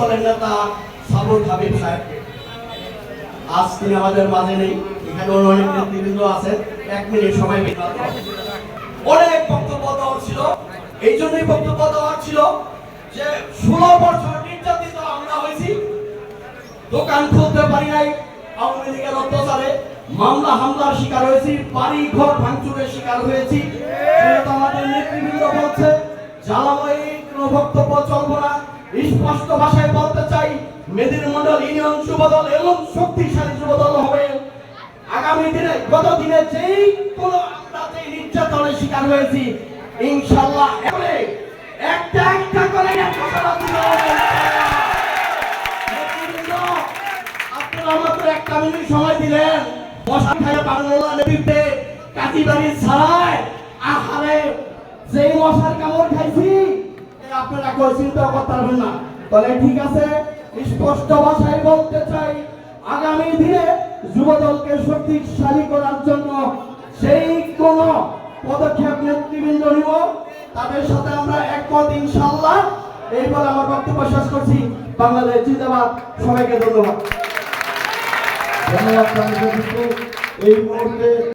দলের নেতা সাবুল হাবিব সাহেবকে। আজ তিনি আমাদের মাঝে নেই, এখানে অনেক নেতৃবৃন্দ আছে এক মিনিট সময় অনেক বক্তব্য দেওয়ার ছিল। এই জন্যই বক্তব্য দেওয়ার ছিল যে, ষোলো বছর নির্যাতিত আমরা হয়েছি। দোকান খুলতে পারি নাই, আওয়ামী লীগের অত্যাচারে মামলা হামলার শিকার হয়েছি বাড়ি ঘর ভাঙচুরের শিকার হয়েছি। আমাদের নেতৃবৃন্দ বলছে, জ্বালাময়ী কোনো বক্তব্য চলবো না। স্পষ্ট ভাষায় বলতে চাই, মেদিনী মন্ডল ইউনিয়ন যুবদল এবং শক্তিশালী যুবদল হবে। আগামী দিনে, গত দিনে যেই কোনো আমরা যেই নির্যাতনের শিকার হয়েছি, ইনশাল্লাহ একটা একটা করে আপনারা একটা মিনিট সময় দিলেন। মশা খায় বাংলা নেতৃত্বে কাটিবাড়ি ছাড়ায় আহারে যেই মশার কামড় খাইছি আপনারা কই চিন্তা করতে পারবেন না। তাহলে ঠিক আছে, স্পষ্ট ভাষায় বলতে চাই, আগামী দিনে যুবদলকে শক্তিশালী করার জন্য সেই কোন পদক্ষেপ নেতৃবৃন্দ নিব, তাদের সাথে আমরা একমত ইনশাল্লাহ এই বলে আমার বক্তব্য শেষ করছি। বাংলাদেশ জিন্দাবাদ। সবাইকে ধন্যবাদ। ধন্যবাদ এই মুহূর্তে